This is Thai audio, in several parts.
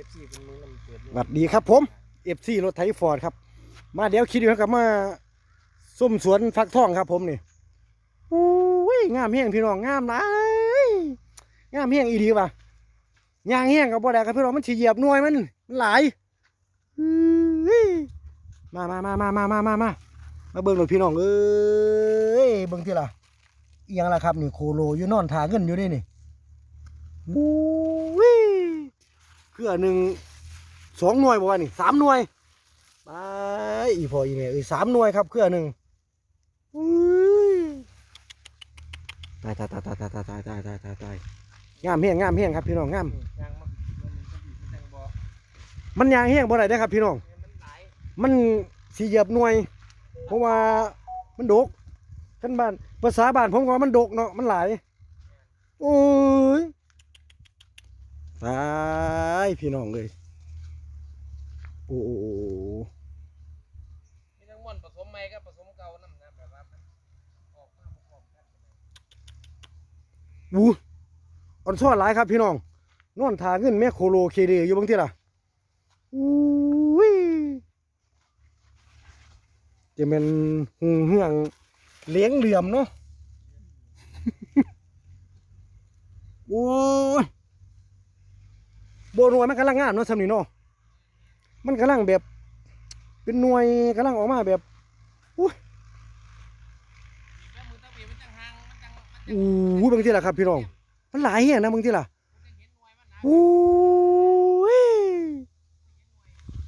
อฟซีเป็นมึงนเปิดสวัสดีครับผมเอฟซีรถไถฟอร์ดครับ มาเดี๋ยวคิดดูครับมาส้มสวนฟักทองครับ ผมนี่โอ้ยงามแห้งพี่น้องงามหลายงามแห้งอีดีว่ะยางแห้งกับบ่ได้ครับพี่น้องมันฉีเหยียบหน่วยมันมันหลายมามามามามามามามามาเบิ่งหน่อยพี่น้องเอ้ยเบิ่งที่ละเอียงละครับ นี่โคโลอยู่นอนถาเงินอยู่นี่นี่ เครือหนึ่งสองหน่วยบอกว่านี่สามหน่วยไปอีพออีเมเอ้ยสามหน่วยครับเครือหนึ่งตายตายตายตายตายตายตายตายตายตายตายงามเฮี้ยงงามเฮี้ยงครับพี่น้องงามยามันมันยางเฮี้ยงบ่ได้เด้ครับพี่น้องมันสีเหยียบหน่วย เพราะว่ามันดกขันบ้านภาษาบ้านผมก็ว่ามันดกเนาะมันหลายโอ้ยตาย พี่น้องเลยโอ้โอ้โอ้โอ้มีทั้งม่อนผสมใหม่กับผสมเก่านำนะแบบว่ามันออกมาประกอบกันวูอ่อนซ้อนหลายครับพี่น้องนอนทาเงินแม่โคโลเคเดอยู่บางทีล่ะอุ้ยจะเป็นหงเหืองเลี้ยงเหลี่ยมเนาะ โอ้ โบหน่วยมันกำลังงามเนาะสำนีเนาะมันกำลังแบบ เป็นหน่วยกำลังออกมาแบบแล้อู้บางทีล่ะครับ พี่น้อง มันหลายแห่งนะบางทีล่ะโอ้ย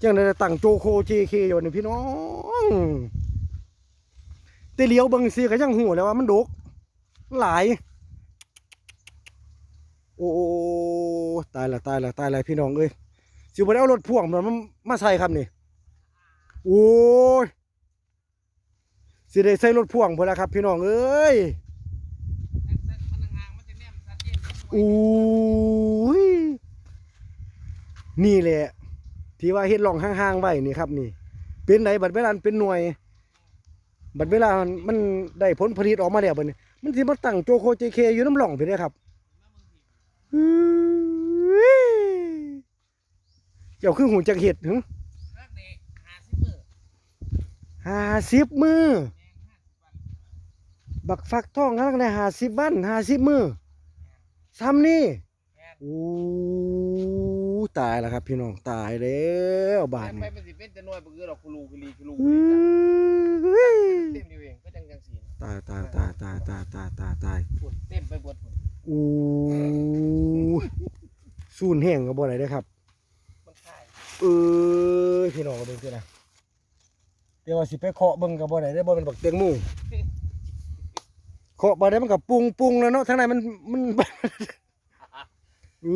จังได้ตั้งโจโคเจเคอยู่นี่พี่น้องแต่เลี้ยวบางซีก็ยังหูแล้วว่ามันดกหลาย โอ้ตายละตายละตายละพี่น้องเอ้ยสิบ่ได้เอารถพ่วงมันมาใส่ครับนี่โอ้ยสิได้ใส่รถพ่วงพุ่นละครับ พี่น้องเอ้ยมันจังมันห่างมันจะแนมชัดเจนอุ้ยนี่แหละ ที่ว่าเฮ็ดหล่องห่างๆไว้นี่ครับ นี่ เป็นไหนบัดเวลาเป็นหน่วย บัดเวลามันได้ผลผลิตออกมาแล้วบัดนี้มันสิมาตั้งโจโคเจเคอยู่น้ำหล่องไปได้ครับ เจ้าคือหูจักเห็ดหึห้าสิบมือ บักฟักทองนั่งในหาสิบบ้านหาสิบมือซ้ำนี่โอ้ตายแล้วครับพี่น้องตายแล้วบาดนี่ไปเป็นสิเป็นแต่น้อยบ่คือดอกคุลูคุลีคุลูคุลีเต็มนี่เองก็จังจังสีตายตายตายตายตายตายตายเต็มไปหมดโอ้ สูนแห้งก็บ่ได้เด้อครับมันคายเออพี่น้องก็เบิ่งซินะเดี๋ยวว่าสิไปเคาะเบิ่งก็บ่ได้เด้อบ่เป็นบักเตียงหมู่เคาะบ่ได้มันก็ปรุงปรุงแล้วเนาะทางในมันมัน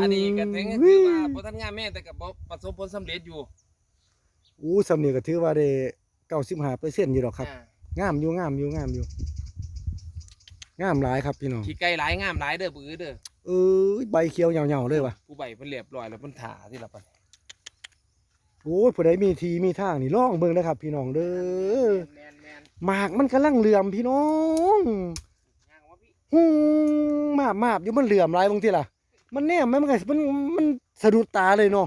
อันนี้ก็ถึงก็คือว่าบ่ทันงานแม่แต่ก็บ่ประสบผลสำเร็จอยู่อู้สำเนียงก็ถือว่าได้95%อยู่ดอกครับอ่างามอยู่งามอยู่งามอยู่ งามหลายครับพี่น้องขี้ไก่หลายงามหลายเด้อปื้อเด้อเอ้ยใบเขียวเหยาๆเลยว่ะผู้ใบเพิ่นเรียบร้อยแล้วเพิ่นถาที่ละปันโอ้ยผู้ใดมีทีมีทางนี่ลองเบิ่งนะครับ พี่น้องเด้อแมนแมนหมากมันกำลังเหลื่อมพี่น้องย่างว่าพี่ฮู้มาบมาบอยู่มันเหลื่อมหลายบางทีล่ะ มันแนมมันก็มันมันสะดุดตาเลยเนาะ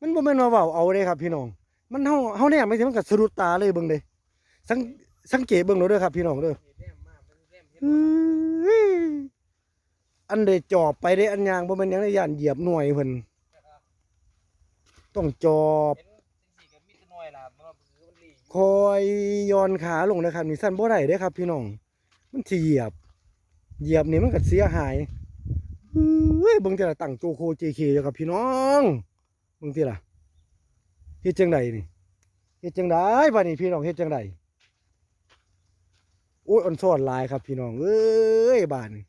มันบ่แม่นว่าเว้าเอาเด้ครับ พี่น้อง มันเฮาเฮาแนมไปสิมันก็สะดุดตาเลยเบิ่งเด้สังสังเกตเบิ่งเด้อครับ พี่น้องเด้อแนมมา เป็นเห็นอื้ออันใดจอบไปได้อันยางบ่แม่นยังได้ยานเหยียบหน่วยเพิ่นต้องจอบคอยย้อนขาลงนะครับนี่สั้นบ่ได้เด้ครับ พี่น้อง มันเหยียบ เหยียบนี่มันก็เสียหายเฮ้ยบิ่งแต่ละตั้งโจโค JK อยู่ครับพี่น้องบิ่งติล่ะเฮ็ดจังไดนี่เฮ็ดจังไดบัดนี้พี่น้องเฮ็ดจังได โอ้ยอ่อนซ้อนหลายครับพี่น้องเอ้ยบาดนี้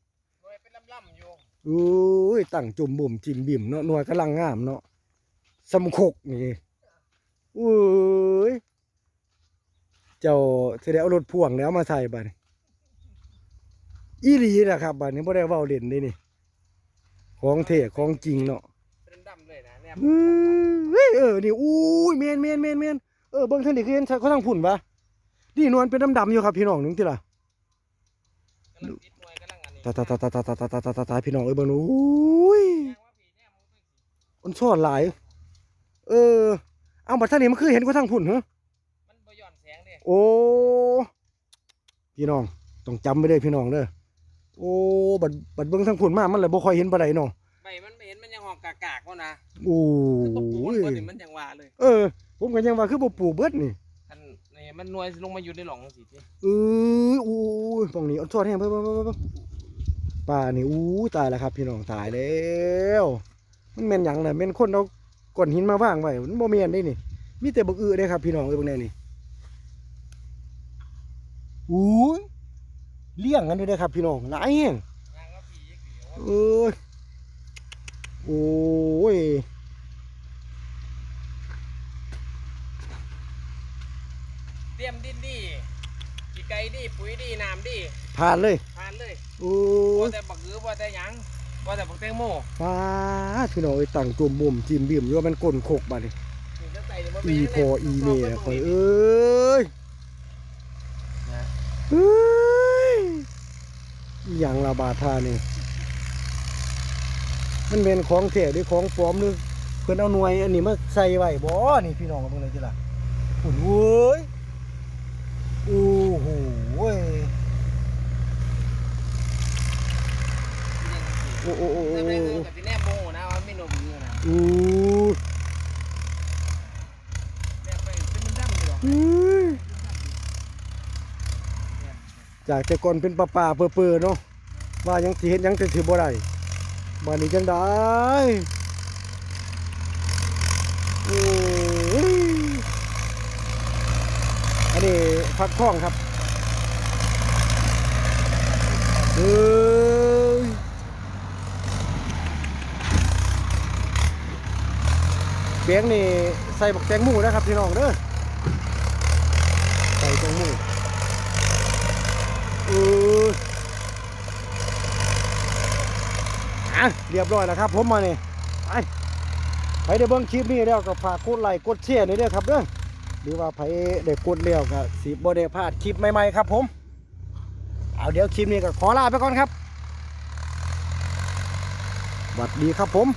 น้อยเป็นลำๆอยู่โอ้ยตั้งจุ่มบุ่มจิ้มบิ่มเนาะหน่วยกำลังงามเนาะสำคกนี่โอ้ยเจ้าสิได้เอารถพ่วงแล้วมาใส่บัดนี้อีหลีนะครับบัดนี้บ่ได้เว้าเล่นเด้นี่ของเท่ของจริงเนาะเป็นดำเลยนะแนมอื้อเฮ้ยเออนี่อู้ยแม่นแม่นแม่นแม่นเออเบิ่งทางนี้คือเห็นเขาทางพุ่นปะ นี่นวลเป็นดำๆอยู่ครับพี่น้องนึงติล่ะกำลังติดหน่วยกำลังอันนี้ตาตาตาตาตาตาตาตาตาตาพี่น้องเอ้ยเบิ่งดูอุ้ยย่างว่าพี่แนมมันเป็นมันซ่อนหลาย เออ เอาบัดท่านนี่มันคือเห็นก็ทั้งพุ่นเหรอมันบ่ย้อนแสงเด้โอ้พี่น้องต้องจำไว้เลยพี่น้องเด้อโอ้บัดบัดเบิ่งทั้งพุ่นมามันเลยบ่ค่อยเห็นปานใดเนาะใบมันไม่เห็นมันยังหอกกากๆว่านะโอ้คือบ่ปลูกมันบ่ยนี่มันยังว่าเลย เออ ผมก็ยังว่าคือบ่ปลูกเบิดนี่คันนี่ มันหน่วยลงมาอยู่ในหลองสิติเอออู้ยตรงนี้เอาโทษให้งเบิ่งเบิ่งเบิ่งป่านี่อู้ตายแล้วครับพี่น้องตายแล้วมันแม่นหยังน่ะแม่นคนเอาก้อนหินมาวางไว้มันบ่แม่นเด้นี่มีแต่บักอือเด้ครับ พี่น้องเอ้ยบิ่งแน่นี่อู้ยเลี้ยงกันอยู่เด้ครับพี่น้องหลายแฮงยางก็ผีอีกเดียวเอ้ยโอ้ย ตรียมดินดีขี้ไก่ดีปุ๋ยดีน้ำดีผ่านเลยทานเลยโอ้บ่ยแต่บักหือบ่แต่หยังบ่แต่บักแตงโมฟ้าดพี่น้องไอ้ตั้งตัวมุมจิ้มบิ่มอยู่ว่ามันก้นโคกบัดนี่นี่จะใส่นี่บ่อีเป็นพออีเม่ข่อยเอ้ยนะเอ้ยอหย่างละบาทานี่มันเป็นของแท้หรือของปลอมหรือเพิ่นเอาหน่วยอันนี้มาใส่ไว้บ่นี่พี่น้องเบิ่งเลยจิล่ะโอ้โหยโอ้โหโอ้โอ้โอ้โอ้ไม่คือกับที่แนบโมนะว่าไม่นมอยู่นะอู้แนบไปเป็นมันดำอยู่หรอจากแต่ก่อนเป็นป่าป่าเปื่อๆเนาะว่ายังสิเฮ็ดหยังจะถือบ่ได้บัดนี้จังได้อันนี้พักคล้องครับเอ้ ยเบียงนี่ใส่บักแตงหมูนะครับพี่น้องเด้อใส่แตงหมูเอออะเรียบร้อยแล้วครับ ผมมานี่ไปไปได้เบิ่งคลิปนี้แล้วก็ฝากกดไลค์กดแชร์หน่อยเด้อครับเด้อหรือว่าไผได้กดแล้วก็สิบ่ได้พลาดคลิปใหม่ๆครับผม เอาเดี๋ยวคลิปนี้ก็ขอลาไปก่อนครับสวัสดีครับผม